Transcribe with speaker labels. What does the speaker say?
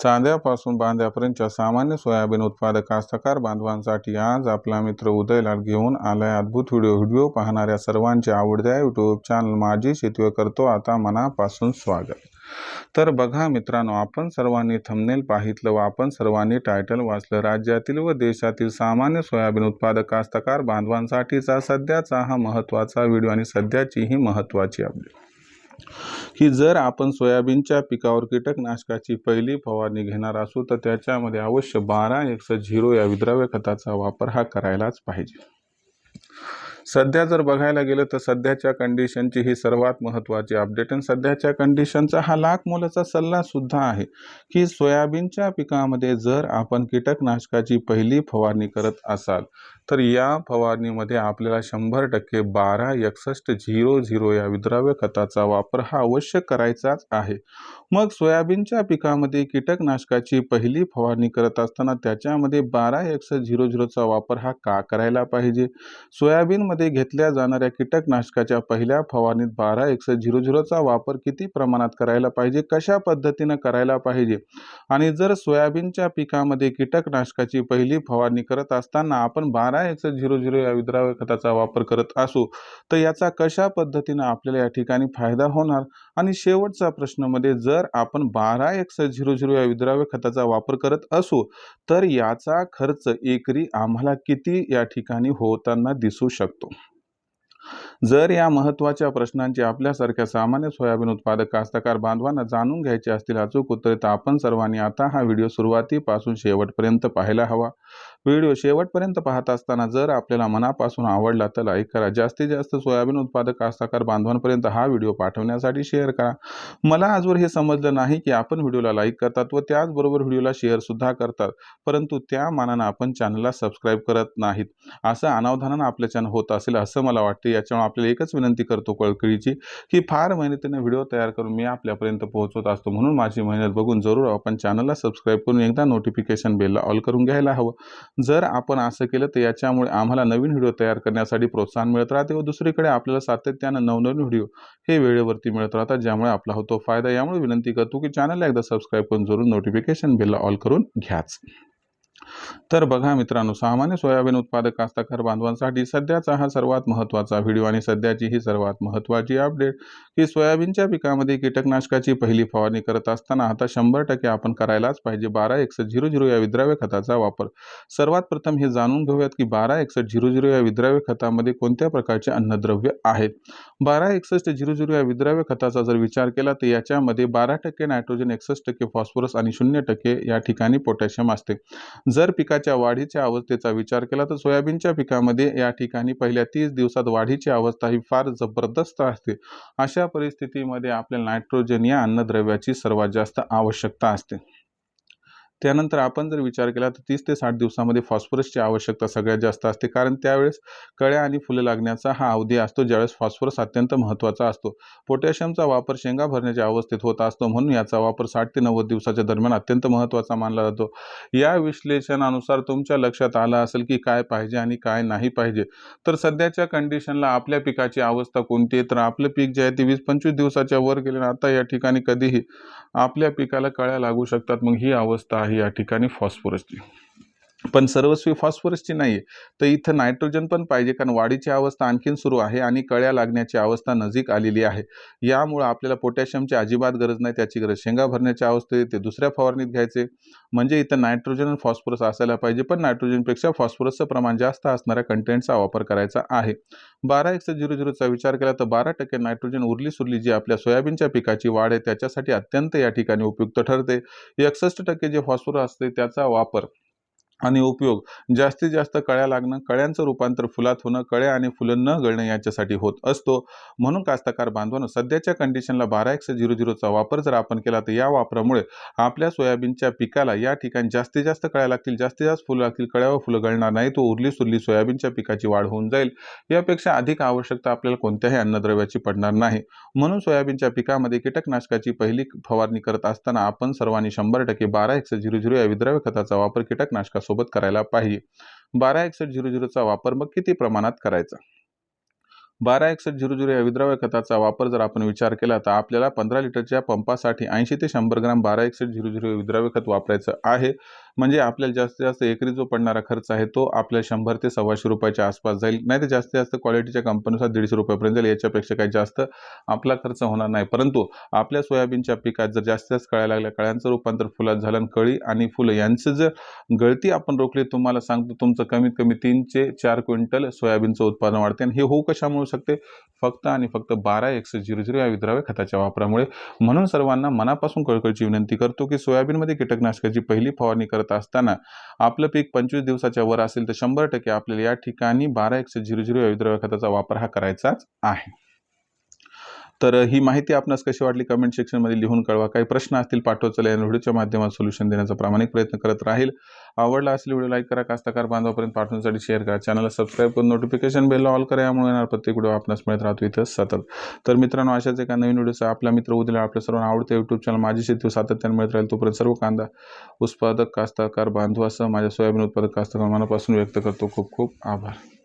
Speaker 1: चांद्यापासून बांध्यापर्यंतच्या सामान्य सोयाबीन उत्पादक कास्तकार बांधवांसाठी आज आपला मित्र उदयलाल घेऊन आलाय अद्भुत व्हिडिओ. व्हिडिओ पाहणाऱ्या सर्वांचे आवडत्या यूट्यूब चॅनल माझी शेती करतो आता मनापासून स्वागत. तर बघा मित्रांनो आपण सर्वांनी थंबनेल पाहितलं व आपण सर्वांनी टायटल वाचलं. राज्यातील व देशातील सामान्य सोयाबीन उत्पादक कास्तकार बांधवांसाठीचा सध्याचा हा महत्त्वाचा व्हिडिओ आणि सध्याची ही महत्त्वाची अपडेट की जर आपण सोयाबीनच्या पिकावर कीटकनाशकाची पहिली फवारणी घेणार असू तर त्याच्यामध्ये अवश्य बारा एकशे झिरो या विद्राव्य खताचा वापर हा करायलाच पाहिजे. सध्या जर बघायला गेलं तर सध्याच्या कंडिशनची ही सर्वात महत्त्वाची अपडेट आणि सध्याच्या कंडिशनचा हा लाख मोलाचा सल्ला सुद्धा आहे की सोयाबीनच्या पिकामध्ये जर आपण कीटकनाशकाची पहिली फवारणी करत असाल तर या फवारणीमध्ये आपल्याला शंभर टक्के बारा एकसष्ट झिरो झिरो या विद्राव्य खताचा वापर हा अवश्य करायचाच आहे. मग सोयाबीनच्या पिकामध्ये कीटकनाशकाची पहिली फवारणी करत असताना त्याच्यामध्ये बारा एकसष्ट झिरो झिरोचा वापर हा का करायला पाहिजे? सोयाबीनमध्ये घेतल्या जाणाऱ्या कीटकनाशकाच्या पहिल्या फवारणीत बारा एकशे झिरो झिरोचा वापर किती प्रमाणात करायला पाहिजे? कशा पद्धतीनं करायला पाहिजे? आणि जर सोयाबीनच्या पिकामध्ये कीटकनाशकाची पहिली फवारणी करत असताना आपण बारा एकशे झिरो झिरो या विद्राव्य खताचा वापर करत असू तर याचा कशा पद्धतीनं आपल्याला या ठिकाणी फायदा होणार? आणि शेवटचा प्रश्नमध्ये जर आपण बारा एकशे झिरो झिरो या विद्राव्य खताचा वापर करत असू तर याचा खर्च एकरी आम्हाला किती या ठिकाणी होताना दिसू शकतो? जर या महत्त्वाच्या प्रश्नांची आपल्यासारख्या सामान्य सोयाबीन उत्पादक कास्तकार बांधवांना जाणून घ्यायचे असतील अचूक उत्तरे तर आपण सर्वांनी आता हा व्हिडिओ सुरुवातीपासून शेवटपर्यंत पाहायला हवा. व्हिडिओ शेवटपर्यंत पाहत असताना जर आपल्याला मनापासून आवडला तर लाईक करा. जास्तीत जास्त सोयाबीन उत्पादक कास्तकार बांधवांपर्यंत हा व्हिडिओ पाठवण्यासाठी शेअर करा. मला आजवर हे समजलं नाही की आपण व्हिडिओला लाईक करतात व त्याचबरोबर व्हिडिओला शेअरसुद्धा करतात परंतु त्या मानानं आपण चॅनलला सबस्क्राईब करत नाहीत. असं अनावधानानं आपलं चॅनल होत असेल असं मला वाटतं. याच्यामुळे आपल्याला एकच विनंती करतो कळकळीची की फार मेहनतीने व्हिडिओ तयार करून मी आपल्यापर्यंत पोहोचवत असतो. म्हणून माझी मेहनत बघून जरूर आपण चॅनलला सबस्क्राईब करून एकदा नोटिफिकेशन बेलला ऑल करून घ्यायला हवं. जर आपण असं केलं तर याच्यामुळे आम्हाला नवीन व्हिडिओ तयार करण्यासाठी प्रोत्साहन मिळत राहते व दुसरीकडे आपल्याला सातत्यानं नवनवीन व्हिडिओ हे वेळेवरती मिळत राहतात ज्यामुळे आपला होतो फायदा. यामुळे विनंती करतो की चॅनलला एकदा सबस्क्राईब करून जरूर नोटिफिकेशन बेलला ऑल करून घ्याच. तर बघा मित्रांनो सामान्य सोयाबीन उत्पादक कास्तकार बांधवांसाठी सध्याचा हा सर्वात महत्त्वाचा व्हिडिओ आणि सध्याची ही सर्वात महत्त्वाची अपडेट की सोयाबीनच्या पिकामध्ये कीटकनाशकाची पहिली फवारणी करत असताना आता शंभर टक्के आपण करायलाच पाहिजे. बारा एकसष्ट झिरो झिरो या विद्राव्य खताचा वापर. सर्वात प्रथम हे जाणून घेऊयात की बारा एकसष्ट झिरो झिरो या विद्राव्य खतामध्ये कोणत्या प्रकारचे अन्नद्रव्य आहेत? बारा एकसष्ट झिरो झिरो या विद्राव्य खताचा जर विचार केला तर याच्यामध्ये बारा टक्के नायट्रोजन एकसष्ट टक्के फॉस्फरस आणि शून्य टक्के या ठिकाणी पोटॅशियम असते. जर पिकाच्या वाढीच्या अवस्थेचा विचार केला तर सोयाबीनच्या पिकामध्ये या ठिकाणी पहिल्या तीस दिवसात वाढीची अवस्था ही फार जबरदस्त असते. अशा परिस्थितीमध्ये आपल्या नायट्रोजन या अन्नद्रव्याची सर्वात जास्त आवश्यकता असते. त्यानंतर आपण जर विचार केला तर तीस ते साठ दिवसामध्ये फॉस्फरसची आवश्यकता सगळ्यात जास्त असते. कारण त्यावेळेस कळ्या आणि फुलं लागण्याचा हा अवधी असतो ज्यावेळेस फॉस्फरस अत्यंत महत्त्वाचा असतो. पोटॅशियमचा वापर शेंगा भरण्याच्या अवस्थेत होत असतो म्हणून याचा वापर साठ ते नव्वद दिवसाच्या दरम्यान अत्यंत महत्त्वाचा मानला जातो. या विश्लेषणानुसार तुमच्या लक्षात आलं असेल की काय पाहिजे आणि काय नाही पाहिजे. तर सध्याच्या कंडिशनला आपल्या पिकाची अवस्था कोणती आहे? तर आपलं पीक जे आहे ते वीस पंचवीस दिवसाच्या वर गेले आता या ठिकाणी कधीही आपल्या पिकाला कळ्या लागू शकतात. मग ही अवस्था आहे. या ठिकाणी फॉस्फरसची. पण सर्वस्वी फॉस्फरसची नाही आहे तर इथं नायट्रोजन पण पाहिजे कारण वाढीची अवस्था आणखीन सुरू आहे आणि कळ्या लागण्याची अवस्था नजीक आलेली आहे. यामुळं आपल्याला पोटॅशियमची अजिबात गरज नाही त्याची गरज शेंगा भरण्याच्या अवस्थेत ते दुसऱ्या फवारणीत घ्यायचे. म्हणजे इथं नायट्रोजन आणि फॉस्फरस असायला पाहिजे पण नायट्रोजनपेक्षा फॉस्फरसचं प्रमाण जास्त असणाऱ्या कंटेंटचा वापर करायचा आहे. बारा एकशे झिरो झिरोचा विचार केला तर बारा टक्के नायट्रोजन उरली सुरली जी आपल्या सोयाबीनच्या पिकाची वाढ आहे त्याच्यासाठी अत्यंत या ठिकाणी उपयुक्त ठरते. एकसष्ट टक्के जे फॉस्फरस असते त्याचा वापर आणि उपयोग. जास्तीत जास्त कळ्या लागणं कळ्यांचं रूपांतर फुलात होणं कळ्या आणि फुलं न गळणं याच्यासाठी होत असतो. म्हणून कास्तकार बांधवांनो सध्याच्या कंडिशनला बारा एकशे झिरो झिरोचा वापर जर आपण केला तर या वापरामुळे आपल्या सोयाबीनच्या पिकाला या ठिकाणी जास्तीत जास्त कळ्या लागतील जास्तीत जास्त फुलं लागतील कळ्या व फुलं गळणार नाही तो उरली सुरली सोयाबीनच्या पिकाची वाढ होऊन जाईल. यापेक्षा अधिक आवश्यकता आपल्याला कोणत्याही अन्नद्रव्याची पडणार नाही. म्हणून सोयाबीनच्या पिकामध्ये कीटकनाशकाची पहिली फवारणी करत असताना आपण सर्वांनी शंभर टक्के बारा एकशे झिरो झिरो या विद्राव्य खताचा वापर कीटकनाशका सोबत करायला पाहिजे. बारा एकसष्ट झिरो झिरोचा वापर मग किती प्रमाणात करायचा? बारा एकसष्ट झिरो झिरो या विद्राव्य खताचा वापर जर आपण विचार केला तर आपल्याला पंधरा लिटरच्या पंपासाठी ऐंशी ते शंभर ग्राम बारा एकसष्ट झिरो झिरो विद्राव्य खत वापरायचं आहे. म्हणजे आपल्याला जास्तीत जास्त एकरी जो पडणारा खर्च आहे तो आपल्या शंभर ते सव्वाशे रुपयाच्या आसपास जाईल. नाही तर जास्तीत जास्त क्वालिटीच्या कंपनीनुसार दीडशे रुपयापर्यंत जाईल. याच्यापेक्षा काही जास्त आपला खर्च होणार नाही. परंतु आपल्या सोयाबीनच्या पिकात जर जास्तीत जास्त कळ्या लागल्या कळ्यांचं रूपांतर फुलात झालं कळी आणि फुलं यांचं जर गळती आपण रोखली तुम्हाला सांगतो तुमचं कमीत कमी तीन ते चार क्विंटल सोयाबीनचं उत्पादन वाढते आणि हे होऊ कशामुळे शकते? फक्त आणि फक्त बारा एकशे झिरो झिरो या विद्राव्य खताच्या वापरामुळे. म्हणून सर्वांना मनापासून कळकळीची विनंती करतो की सोयाबीनमध्ये कीटकनाशकाची पहिली फवारणी करत असताना आपलं पीक पंचवीस दिवसाच्या वर असेल तर शंभर टक्के आपल्याला या ठिकाणी बारा एकशे झिरो झिरो या खताचा वापर हा करायचाच आहे. तर ही माहिती आपणास कशी वाटली कमेंट सेक्शनमध्ये लिहून कळवा. काही प्रश्न असतील पाठवत चला या व्हिडिओच्या माध्यमात सोल्युशन देण्याचा प्रामाणिक प्रयत्न करत राहील. आवडला असेल व्हिडिओ लाईक करा. कास्तकार बांधवापर्यंत पाठवण्यासाठी शेअर करा. चॅनलला सबस्क्राईब करून नोटिफिकेशन बेलला ऑल करा. यामुळे येणार प्रत्येक व्हिडिओ आपणास मिळत राहतो इथं सतत. तर मित्रांनो अशाच एका नवीन व्हिडिओचा आपला मित्र उद्या आपल्या सर्वांना आवडते यूट्यूब चॅनल माझी शेती सातत्याने मिळत राहील. तोपर्यंत सर्व कांदा उत्पादक कास्तकार बांधवासह माझ्या सोयाबीन उत्पादक कास्तकार मनापासून व्यक्त करतो. खूप खूप आभार.